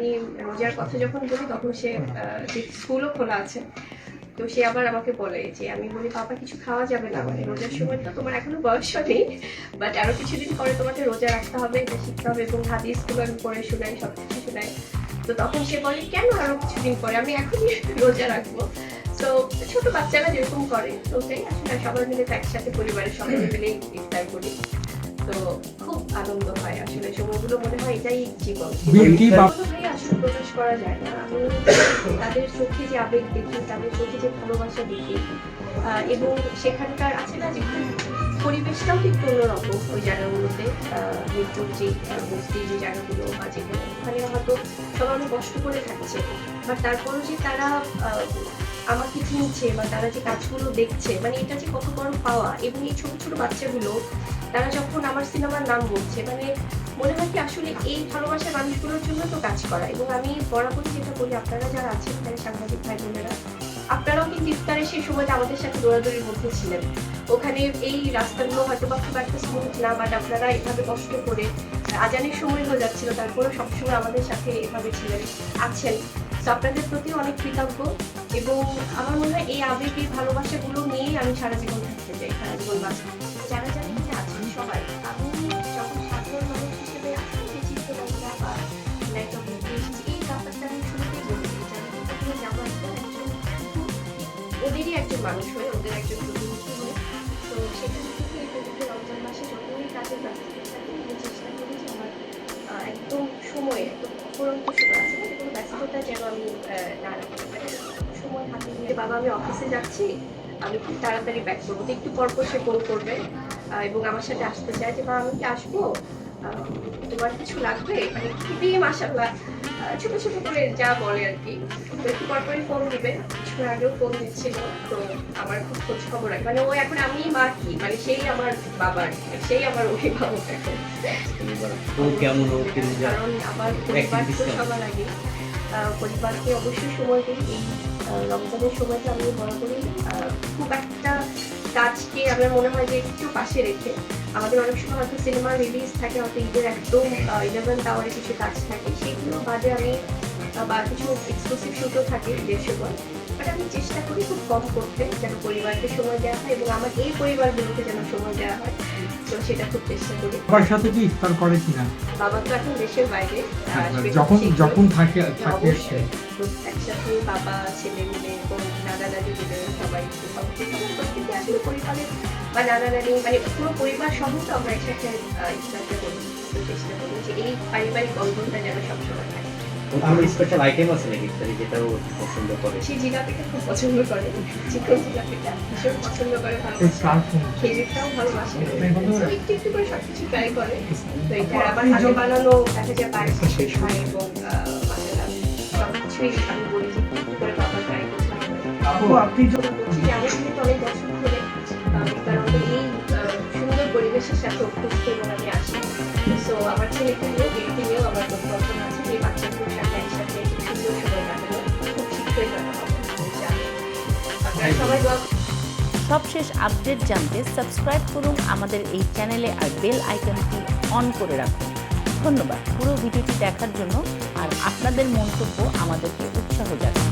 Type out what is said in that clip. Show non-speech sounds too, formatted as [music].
আমি রোজার কথা যখন বলি তখন সে স্কুলও খোলা আছে তো সে আবার আমাকে বলে যে আমি বলি পাপা কিছু খাওয়া যাবে না? মানে রোজার সময় তো তোমার এখনও বয়স নেই বাট আরও কিছুদিন পরে তোমাকে রোজা রাখতে হবে এটা শিখতে হবে এবং হাদিসগুলো আমি পড়ে শোনাই সব কিছু শোনাই তো তখন সে বলে কেন আরও কিছুদিন পরে? আমি এখনই [laughs] রোজা রাখব। তো ছোট বাচ্চারা যেরকম করে তো ওটাই আসলে সবাই মিলে একসাথে পরিবারের সবাই মিলে ইফতার করি। তো খুব আনন্দ হয় আসলে। সময়গুলো মনে হয় এটাই জীবন। বিউটি বা- কোনোভাবেই আসলে প্রকাশ করা যায় না। আমি তাদের চোখে যে আবেগ দেখি তাদের চোখে যে ভালোবাসা দেখি এবং সেখানকার আছে না যে পরিবেশটাও কিন্তু অন্যরকম ওই জায়গাগুলোতে আহ, মৃত্যুর যে বস্তির যে জায়গাগুলো বা যেখানে ওখানে হয়তো সবাই অনেক কষ্ট করে থাকছে বাট তারপরও যে তারা আহ, আমাকে চিনছে বা তারা যে কাজগুলো দেখছে মানে এটা যে কত বড় পাওয়া এবং এই ছোট ছোট বাচ্চাগুলো, তারা যখন আমার সিনেমার নাম বলছে মানে মনে হয় কি আসলে এই ভালোবাসার মানুষগুলোর জন্য তো কাজ করা। এবং আমি বরাবরই যেটা বলি, আপনারা যারা আছেন, তারা সাংবাদিক ভাই বোনেরা, আপনারাও কিন্তু ইফতারের সেই সময়টা আমাদের সাথে দৌড়াদৌড়ির মধ্যে ছিলেন। ওখানে এই রাস্তাগুলো হয়তো বা খুব একটা স্মুথ না বাট আপনারা এভাবে কষ্ট করে আজানের সময় হয়ে যাচ্ছিল, তারপরেও সবসময় আমাদের সাথে এভাবে ছিলেন, আছেন। আপনাদের প্রতি অনেক কৃতজ্ঞ এবং আমার মনে হয় এই আবেগ, এই ভালোবাসাগুলো নিয়েই আমি সারা জীবন থাকতে চাই, সারা জীবন বাঁচতে যারা যারা আছেন সবাই যখন সাধারণ মানুষ হিসেবে এই ওদেরই একজন মানুষ হয়ে, ওদের একজন প্রতিনিধি হয়ে। তো সেখান থেকে এই পবিত্র রমজান মাসে যতই কাজের আমি চেষ্টা করি যে আমার একদম সময়, একদম অপরন্ত সময় আছে ব্যস্ততা যেন আমি না সময় হাতে নিয়ে, বাবা, আমি অফিসে যাচ্ছি, আমি খুব তাড়াতাড়ি ব্যাক করব। তো একটু পরপর সে ফোন করবে এবং আমার সাথে আসতে চায় যে বা আমি কি আসব? তোমার কিছু লাগবে? মানে খুবই মাসাল্লাহ ছোট ছোট করে যা বলে আর কি। তো একটু পরপরই ফোন দিবে কিছুক্ষণ আগেও ফোন দিচ্ছিল তো আমার খুব খোঁজ খবর রাখে। মানে ও এখন আমি মা কি? মানে সেই আমার বাবা সেই আমার অভিভাবক এখন। কারণ আমার পরিবার তো সবার আগে। পরিবারকে অবশ্যই সময় দিই। এই রমজানের সময়টা আমি বরাবরই আহ, খুব একটা কাজকে আমার মনে হয় যে একটু পাশে রেখে। আমাদের অনেক সময় হয়তো সিনেমা রিলিজ থাকে হয়তো ঈদের একদম ইলেভেন্থ আওয়ারে কিছু কাজ থাকে সেগুলো বাদে আমি বা কিছু এক্সক্লুসিভ শুটও থাকে সময় বাট আমি চেষ্টা করি খুব কম করতে যেন পরিবারকে সময় দেওয়া হয় এবং আমার এই পরিবারগুলোকে যেন সময় দেওয়া হয়। তো সেটা খুব চেষ্টা করি। সবার সাথে কি ইফতার করে কিনা? বাবা তো এখন দেশের বাইরে হ্যাঁ, যখন যখন থাকে থাকে একসাথে বাবা ছেলে মিলে এবং দাদা সবাই তো সবাই সবার প্রত্যেকে আসলে পরিবারের বা দাদা দাদি মানে পুরো পরিবার সহ তো আমরা একসাথে ইফতারটা করি। চেষ্টা করি যে এই পারিবারিক বন্ধনটা যেন সবসময় থাকে। ওর স্পেশাল আইটেম আছে নাকি ইফতারি যেটা ও পছন্দ করে? সে জিলাপিটা খুব পছন্দ করে। চিকন জিলাপিটা ভীষণ পছন্দ করে ভালোবাসে খেজুরটাও ভালোবাসে একটু একটু করে সবকিছু ট্রাই করে। তো এটা আবার হাতে বানানো দেখা যায় পায়েস হয় এবং মাসালা আমি বলি যে করে বাবা আপু আপনি য- আমি অনেক বছর ধরে কারণ এই সুন্দর পরিবেশের সাথে অভ্যস্ত এবং আমি আসি। সো আমার ছেলেকে নিয়েও মেয়েকে নিয়েও আমার পরিকল্পনা আছে যে এই বাচ্চাগুলোর সাথে একসাথে সুন্দর সময় কাটানো খুব শীঘ্রই কাটানো আপনারা সবাই সবশেষ আপডেট জানতে সাবস্ক্রাইব করুন আমাদের এই চ্যানেলে আর বেল আইকনটি অন করে রাখুন। ধন্যবাদ। পুরো ভিডিওটি দেখার জন্য আর আপনাদের মন্তব্য আমাদেরকে উৎসাহ জানায়